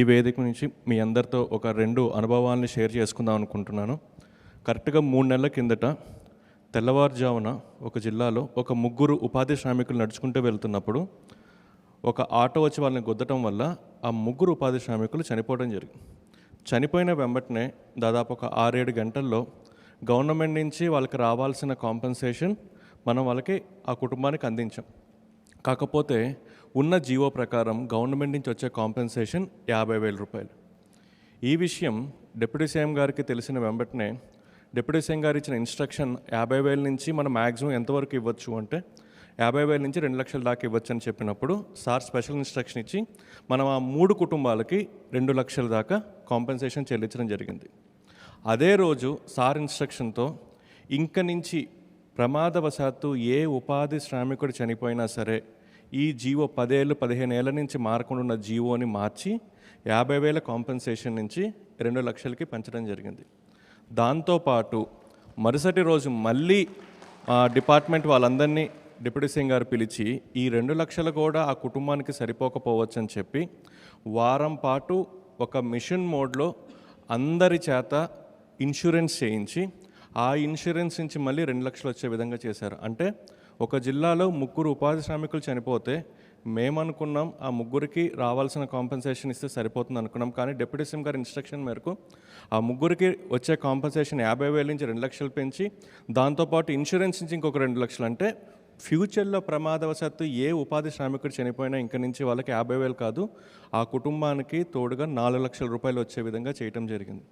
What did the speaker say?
ఈ వేదిక నుంచి మీ అందరితో ఒక రెండు అనుభవాల్ని షేర్ చేసుకుందాం అనుకుంటున్నాను. కరెక్ట్గా మూడు నెలల కిందట తెల్లవారుజామున ఒక జిల్లాలో ఒక ముగ్గురు ఉపాధి శ్రామికులు నడుచుకుంటూ వెళ్తున్నప్పుడు ఒక ఆటో వచ్చి వాళ్ళని గుద్దటం వల్ల ఆ ముగ్గురు ఉపాధి శ్రామికులు చనిపోవడం జరిగింది. చనిపోయిన వెంబటనే దాదాపు ఒక ఆరేడు గంటల్లో గవర్నమెంట్ నుంచి వాళ్ళకి రావాల్సిన కాంపెన్సేషన్ మనం వాళ్ళకి ఆ కుటుంబానికి అందించాం. కాకపోతే ఉన్న జీవో ప్రకారం గవర్నమెంట్ నుంచి వచ్చే కాంపెన్సేషన్ యాభై వేల రూపాయలు. ఈ విషయం డిప్యూటీ సీఎం గారికి తెలిసిన వెంబటనే డిప్యూటీ సీఎం గారు ఇచ్చిన ఇన్స్ట్రక్షన్ యాభై వేల నుంచి మనం మ్యాక్సిమం ఎంతవరకు ఇవ్వచ్చు అంటే యాభై వేల నుంచి రెండు లక్షల దాకా ఇవ్వచ్చు అని చెప్పినప్పుడు సార్ స్పెషల్ ఇన్స్ట్రక్షన్ ఇచ్చి మనం ఆ మూడు కుటుంబాలకి రెండు లక్షల దాకా కాంపెన్సేషన్ చెల్లించడం జరిగింది. అదే రోజు సార్ ఇన్స్ట్రక్షన్తో ఇంక నుంచి ప్రమాదవశాత్తు ఏ ఉపాధి శ్రామికుడు చనిపోయినా సరే ఈ జీవో పదేళ్ళు పదిహేను ఏళ్ళ నుంచి మారకుండా ఉన్న జీవోని మార్చి యాభై వేల కాంపెన్సేషన్ నుంచి రెండు లక్షలకి పెంచడం జరిగింది. దాంతోపాటు మరుసటి రోజు మళ్ళీ డిపార్ట్మెంట్ వాళ్ళందరినీ డిప్యూటీ సింగ్ గారు పిలిచి ఈ రెండు లక్షలు కూడా ఆ కుటుంబానికి సరిపోకపోవచ్చని చెప్పి వారం పాటు ఒక మిషన్ మోడ్లో అందరి చేత ఇన్సూరెన్స్ చేయించి ఆ ఇన్సూరెన్స్ నుంచి మళ్ళీ రెండు లక్షలు వచ్చే విధంగా చేశారు. అంటే ఒక జిల్లాలో ముగ్గురు ఉపాధి శ్రామికులు చనిపోతే మేమనుకున్నాం ఆ ముగ్గురికి రావాల్సిన కాంపెన్సేషన్ ఇస్తే సరిపోతుంది అనుకున్నాం. కానీ డిప్యూటీ సీఎం గారి ఇన్స్ట్రక్షన్ మేరకు ఆ ముగ్గురికి వచ్చే కాంపెన్సేషన్ యాభై వేల నుంచి రెండు లక్షలు పెంచి దాంతోపాటు ఇన్సూరెన్స్ నుంచి ఇంకొక రెండు లక్షలు. అంటే ఫ్యూచర్లో ప్రమాదవశాత్తు ఏ ఉపాధి శ్రామికుడు చనిపోయినా ఇంక నుంచి వాళ్ళకి యాభై వేలు కాదు. ఆ కుటుంబానికి తోడుగా నాలుగు లక్షల రూపాయలు వచ్చే విధంగా చేయటం జరిగింది.